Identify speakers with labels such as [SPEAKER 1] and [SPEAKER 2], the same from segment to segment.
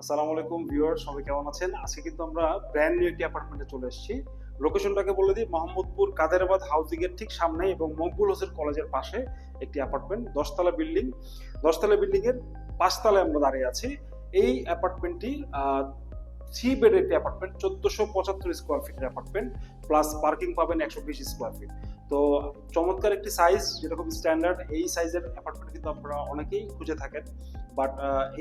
[SPEAKER 1] আসসালামু আলাইকুম ভিউয়ার সবাই কেমন আছেন? আজকে কিন্তু আমরা ব্র্যান্ড নিউ একটি অ্যাপার্টমেন্টে চলে এসেছি। লোকেশনটাকে বলে দিই, মোহাম্মদপুর কাদেরাবাদ হাউজিং এর ঠিক সামনে এবং মকবুল হোসেন কলেজের পাশে একটি অ্যাপার্টমেন্ট দশতলা বিল্ডিং দশতলা বিল্ডিং এর পাঁচতলায় আমরা দাঁড়িয়ে আছি। এই অ্যাপার্টমেন্টটি থ্রি বেড একটি অ্যাপার্টমেন্ট চোদ্দশো পঁচাত্তর স্কোয়ার ফিটের অ্যাপার্টমেন্ট প্লাস পার্কিং পাবেন একশো বিশ স্কোয়ার ফিট তো চমৎকার একটি সাইজ যেরকম স্ট্যান্ডার্ড এই সাইজের অ্যাপার্টমেন্ট কিন্তু আপনারা অনেকেই খুঁজে থাকেন। বাট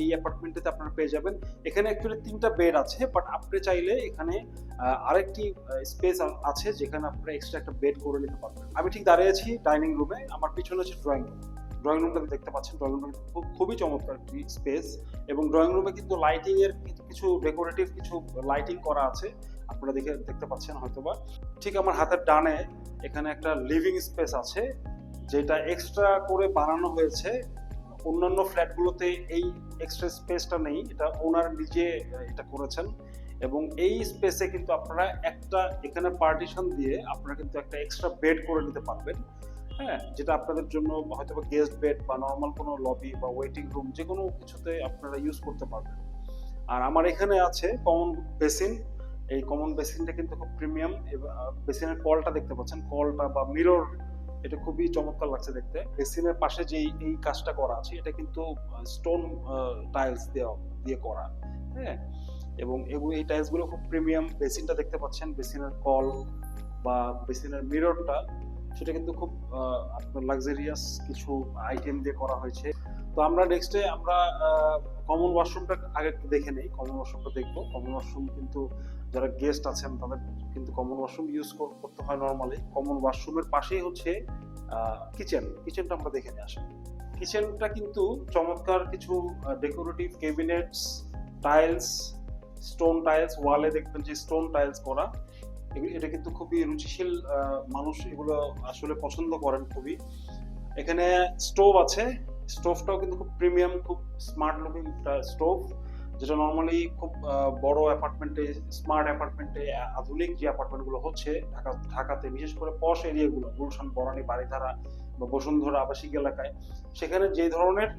[SPEAKER 1] এই অ্যাপার্টমেন্টটিতে আপনারা পেয়ে যাবেন। এখানে অ্যাকচুয়ালি তিনটা বেড আছে বাট আপনি চাইলে এখানে আরেকটি স্পেস আছে যেখানে আপনারা এক্সট্রা একটা বেড করে নিতে পারবেন। আমি ঠিক দাঁড়িয়ে আছি ডাইনিং রুমে আমার পিছনে হচ্ছে ড্রয়িং রুম ড্রয়িং রুমটা দেখতে পাচ্ছেন। ড্রয়িং রুমটা খুব, খুবই চমৎকার একটি স্পেস এবং ড্রয়িং রুমে কিন্তু লাইটিং এর কিছু ডেকোরেটিভ কিছু লাইটিং করা আছে। আপনারা দেখে, দেখতে পাচ্ছেন হয়তোবা। ঠিক আমার হাতের ডানে এখানে একটা লিভিং স্পেস আছে, যেটা এক্সট্রা করে বানানো হয়েছে। অন্যান্য ফ্ল্যাটগুলোতে এই এক্সট্রা স্পেসটা নেই, এটা ওনার নিজে এটা করেছেন। এবং এই স্পেসে কিন্তু আপনারা একটা এখানে পার্টিশন দিয়ে আপনারা কিন্তু একটা এক্সট্রা বেড করে নিতে পারবেন। হ্যাঁ যেটা আপনাদের জন্য হয়তো বা গেস্ট বেড বা নর্মাল কোনো লবি বা ওয়েটিং রুম যে কোনো কিছুতে আপনারা ইউজ করতে পারবেন। আর আমার এখানে আছে কমন বেসিন এই কমন বেসিনটা কিন্তু খুব প্রিমিয়াম বেসিনের কলটা দেখতে পাচ্ছেন। কলটা বা মিরর এটা খুবই চমৎকার লাগছে দেখতে। বেসিনের পাশে যে এই- কাজটা করা আছে, এটা কিন্তু স্টোন টাইলস দেওয়া, দিয়ে করা হ্যাঁ? এবং এগুলো এই টাইলসগুলো খুব প্রিমিয়াম বেসিনটা দেখতে পাচ্ছেন, বেসিনের কল বা বেসিনের মিররটা সেটা কিন্তু খুব আপনার লাক্সারিয়াস কিছু আইটেম দিয়ে করা হয়েছে। তো আমরা নেক্সটে আমরা কমন ওয়াশরুমটা আগে একটু দেখে নেই কমন ওয়াশরুমটা দেখব। কমন ওয়াশরুম কিন্তু যারা গেস্ট আছেন তাদের কিন্তু কমন ওয়াশরুম ইউজ করতে হয় নর্মালি কমন ওয়াশরুমের পাশেই হচ্ছে কিচেন কিচেনটা আমরা দেখে নিয়ে আসি কিচেনটা কিন্তু চমৎকার কিছু decorative cabinets tiles stone tiles ওয়ালে দেখবেন যে স্টোন টাইলস করা। এটা কিন্তু খুবই রুচিশীল মানুষ এগুলো আসলে পছন্দ করেন খুবই। এখানে স্টোভ আছে স্টোভটাও কিন্তু খুব প্রিমিয়াম, খুব স্মার্ট লুকিং স্টোভ, যেটা নর্মালি খুব বড় অ্যাপার্টমেন্টে স্মার্ট অ্যাপার্টমেন্টে আধুনিক যে অ্যাপার্টমেন্টগুলো হচ্ছে ঢাকা, ঢাকাতে, বিশেষ করে পশ এরিয়াগুলো গুলশান বরানি বাড়িধারা বা বসুন্ধরা আবাসিক এলাকায়, সেখানে যে ধরনের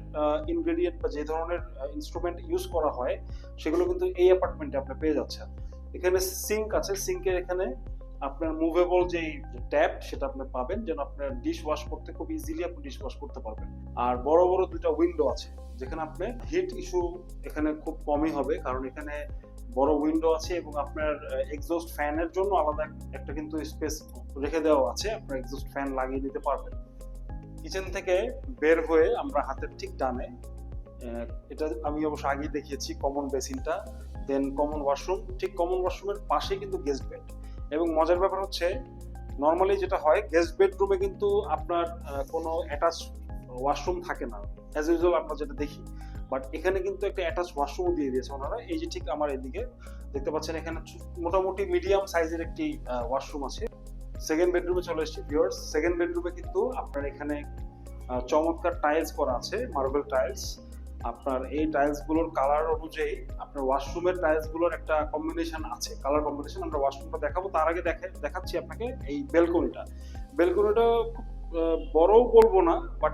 [SPEAKER 1] ইনগ্রেডিয়েন্ট বা যে ধরনের ইনস্ট্রুমেন্ট ইউজ করা হয়, সেগুলো কিন্তু এই অ্যাপার্টমেন্টে আপনি পেয়ে যাচ্ছেন। এখানে সিঙ্ক আছে সিঙ্কের এখানে আপনার মুভেবল যে ট্যাপ সেটা আপনি পাবেন, যেন আপনার ডিশ ওয়াশ করতে খুব ইজিলি আপনি ডিশ ওয়াশ করতে পারবেন। আর বড় বড় দুটা উইন্ডো আছে, যেখানে আপনি হিট ইস্যু এখানে খুব কমই হবে, কারণ এখানে বড় উইন্ডো আছে এবং আপনার এক্সস্ট ফ্যানের জন্য আলাদা একটা কিন্তু স্পেস রেখে দেওয়া আছে, আপনার এক্সস্ট ফ্যান লাগিয়ে নিতে পারবেন। কিচেন থেকে বের হয়ে আমরা হাতের ঠিক ডানে এটা আমি অবশ্য আগেই দেখিয়েছি কমন বেসিনটা দেন কমন ওয়াশরুম ঠিক কমন ওয়াশরুমের পাশে কিন্তু গেস্ট বেড এবং মজার ব্যাপার হচ্ছে নর্মালি যেটা হয় গেস্ট বেডরুমে কিন্তু আপনার কোনো অ্যাটাচ ওয়াশরুম থাকে না। অ্যাজ ইউজুয়াল আমরা যেটা দেখি। বাট এখানে কিন্তু একটা অ্যাটাচ ওয়াশরুম দিয়ে দিয়েছে ওনারা। এই যে ঠিক আমার এদিকে, দেখতে পাচ্ছেন এখানে মোটামুটি মিডিয়াম সাইজের একটি ওয়াশরুম আছে। সেকেন্ড বেডরুমে চলে এসেছি ভিউয়ার্স সেকেন্ড বেডরুমে কিন্তু আপনার এখানে চমৎকার টাইলস করা আছে মার্বেল টাইলস আপনার এই টাইলসগুলোর কালার অনুযায়ী আপনার ওয়াশরুমের টাইলসগুলোর একটা কম্বিনেশন আছে কালার কম্বিনেশন আমরা ওয়াশরুমটা দেখাবো। তার আগে দেখে দেখাচ্ছি আপনাকে এই বেলকনিটা বেলকনিটা খুব বড়ও বলব না বাট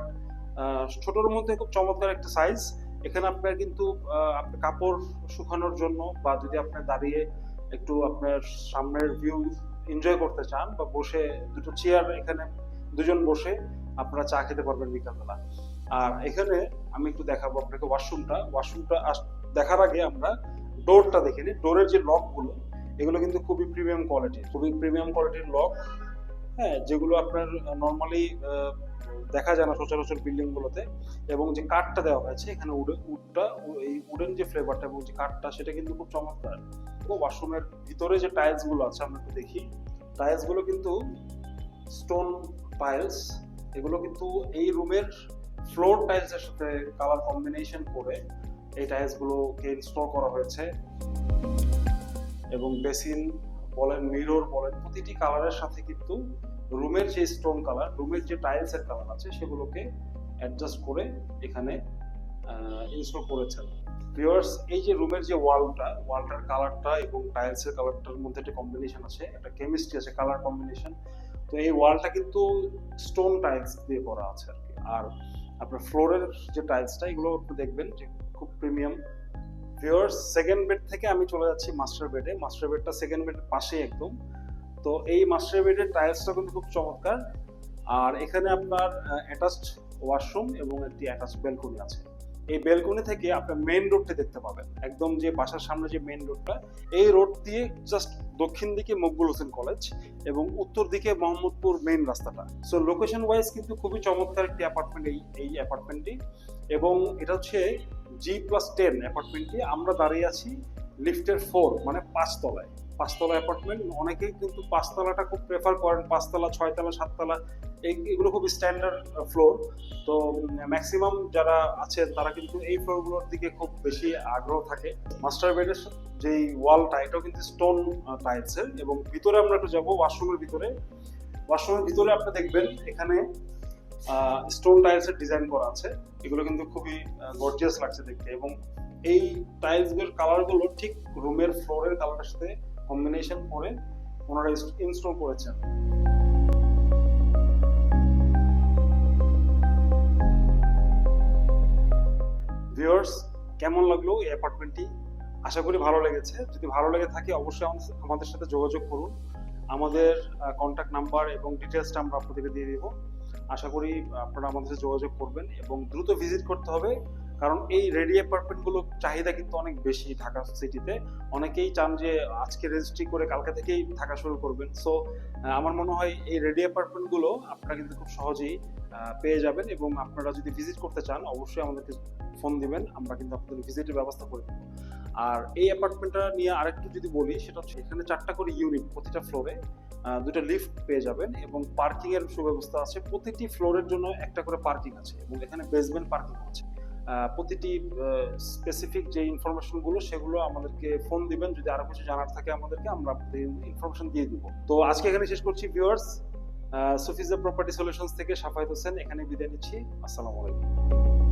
[SPEAKER 1] ছোটর মধ্যে খুব চমৎকার একটা সাইজ এখানে আপনার কিন্তু আহ, আপনি কাপড় শুকানোর জন্য বা যদি আপনি দাঁড়িয়ে একটু আপনার সামনের ভিউ এনজয় করতে চান বা বসে দুটো চেয়ার এখানে দুজন বসে আপনারা চা খেতে পারবেন বিকালবেলা। আর এখানে আমি একটু দেখাবো আপনাকে ওয়াশরুমটা ওয়াশরুমটা দেখার আগে আমরা ডোরটা দেখে নিই। ডোরের যে লকগুলো এগুলো কিন্তু খুবই প্রিমিয়াম কোয়ালিটির খুবই প্রিমিয়াম কোয়ালিটির লক হ্যাঁ যেগুলো আপনার নর্মালি দেখা যায় না সচরাচর বিল্ডিং গুলোতে এবং যে কাঠটা দেওয়া হয়েছে, এখানে উডটা এই উডেন যে ফ্লেভারটা এবং যে কাঠটা, সেটা কিন্তু খুব চমৎকার। ওয়াশরুমের ভিতরে যে টাইলসগুলো আছে, আমরা একটু দেখি। টাইলসগুলো কিন্তু স্টোন টাইলস এগুলো কিন্তু এই রুমের ফ্লোর টাইলস এর সাথে কালার কম্বিনেশন করে এই টাইলস গুলোকে ইনস্টল করা হয়েছে। এবং বেসিন, বলেন মিরর বলেন, প্রতিটি কালারের সাথে কিন্তু রুমের যে স্টোন কালার রুমের যে টাইলস এর কালার আছে, সেগুলোকে অ্যাডজাস্ট করে এখানে ইনস্টল করেছেন। ভিউয়ার্স এই যে রুমের যে ওয়ালটা ওয়ালটার কালারটা এবং টাইলস এর কালারটার মধ্যে একটা কম্বিনেশন আছে, একটা কেমিস্ট্রি আছে কালার কম্বিনেশন তো এই ওয়ালটা কিন্তু স্টোন টাইলস দিয়ে করা আছে আর কি। আর আপনার ফ্লোরের যে টাইলসটা, এগুলো একটু দেখবেন যে খুব প্রিমিয়াম ফিওর সেকেন্ড বেড থেকে আমি চলে যাচ্ছি মাস্টার বেডে মাস্টার বেডটা সেকেন্ড বেডের পাশেই একদম। তো এই মাস্টার বেডের টাইলসটা কিন্তু খুব চমৎকার। আর এখানে আপনার অ্যাটাচড ওয়াশরুম এবং একটি অ্যাটাচড ব্যালকনি আছে। এই বেলকনি থেকে আপনার মেইন রোডটি দেখতে পাবেন। একদম যে বাসার সামনে যে মেইন রোডটা এই রোড দিয়ে জাস্ট দক্ষিণ দিকে মকবুল হোসেন কলেজ এবং উত্তর দিকে মোহাম্মদপুর মেইন রাস্তাটা। সো লোকেশন ওয়াইজ কিন্তু খুবই চমৎকার একটি অ্যাপার্টমেন্ট এই এই অ্যাপার্টমেন্টটি এবং এটা হচ্ছে জি প্লাস টেন অ্যাপার্টমেন্টটি আমরা দাঁড়িয়ে আছি লিফটের ফোর মানে পাঁচতলায়। পাঁচতলা অ্যাপার্টমেন্ট অনেকেই কিন্তু পাঁচতলাটা খুব প্রেফার করেন, পাঁচতলা, ছয়তলা, সাততলা, এই, এগুলো খুব স্ট্যান্ডার্ড ফ্লোর তো ম্যাক্সিমাম যারা আছেন, তারা কিন্তু এই ফ্লোরগুলোর দিকে খুব বেশি আগ্রহ থাকে। মাস্টার বেডের যেই ওয়ালটা এটাও কিন্তু স্টোন টাইলসের এবং ভিতরে আমরা একটু যাব ওয়াশরুমের ভিতরে। ওয়াশরুমের ভিতরে আপনি দেখবেন, এখানে স্টোন টাইলসের ডিজাইন করা আছে। এগুলো কিন্তু খুবই গর্জিয়াস লাগছে দেখতে। এবং এই টাইলসগুলোর কালারগুলো ঠিক রুমের ফ্লোরের কালারের সাথে কম্বিনেশন করে ওনারা ইনস্টল করেছেন। ভিউয়ার্স কেমন লাগল এই অ্যাপার্টমেন্টটি আশা করি ভালো লেগেছে। যদি ভালো লেগে থাকে, অবশ্যই আমাদের- সাথে যোগাযোগ করুন। আমাদের কন্ট্যাক্ট নাম্বার এবং ডিটেলসটা আমরা আপনাদেরকে দিয়ে দিব। আশা করি আপনারা আমাদের সাথে যোগাযোগ করবেন এবং দ্রুত ভিজিট করতে হবে। কারণ এই রেডি অ্যাপার্টমেন্টগুলো চাহিদা কিন্তু অনেক বেশি ঢাকা সিটিতে। অনেকেই চান যে আজকে রেজিস্ট্রি করে কালকে থেকেই থাকা শুরু করবেন। সো আমার মনে হয় এই রেডি অ্যাপার্টমেন্টগুলো আপনারা কিন্তু খুব সহজেই পেয়ে যাবেন এবং আপনারা যদি ভিজিট করতে চান, অবশ্যই আমাদেরকে ফোন দিবেন। আমরা কিন্তু আপনাদের ভিজিটের ব্যবস্থা করে দেবো। আর এই অ্যাপার্টমেন্টটা নিয়ে আরেকটু যদি বলি, সেটা হচ্ছে এখানে চারটা করে ইউনিট প্রতিটা ফ্লোরে দুটো লিফট পেয়ে যাবেন এবং পার্কিং এর সুব্যবস্থা আছে। প্রতিটি ফ্লোরের জন্য একটা করে পার্কিং আছে এবং এখানে বেসমেন্ট পার্কিং আছে। প্রতিটি স্পেসিফিক যে ইনফরমেশনগুলো, সেগুলো আমাদেরকে ফোন দিবেন। যদি আরও কিছু জানার থাকে আমাদেরকে, আমরা ইনফরমেশন দিয়ে দিব। তো আজকে এখানে শেষ করছি ভিউয়ার্স সুফিজা প্রপার্টি সলিউশনস থেকে সাফায়েত হোসেন এখানে বিদায় নিচ্ছি। আসসালামু আলাইকুম।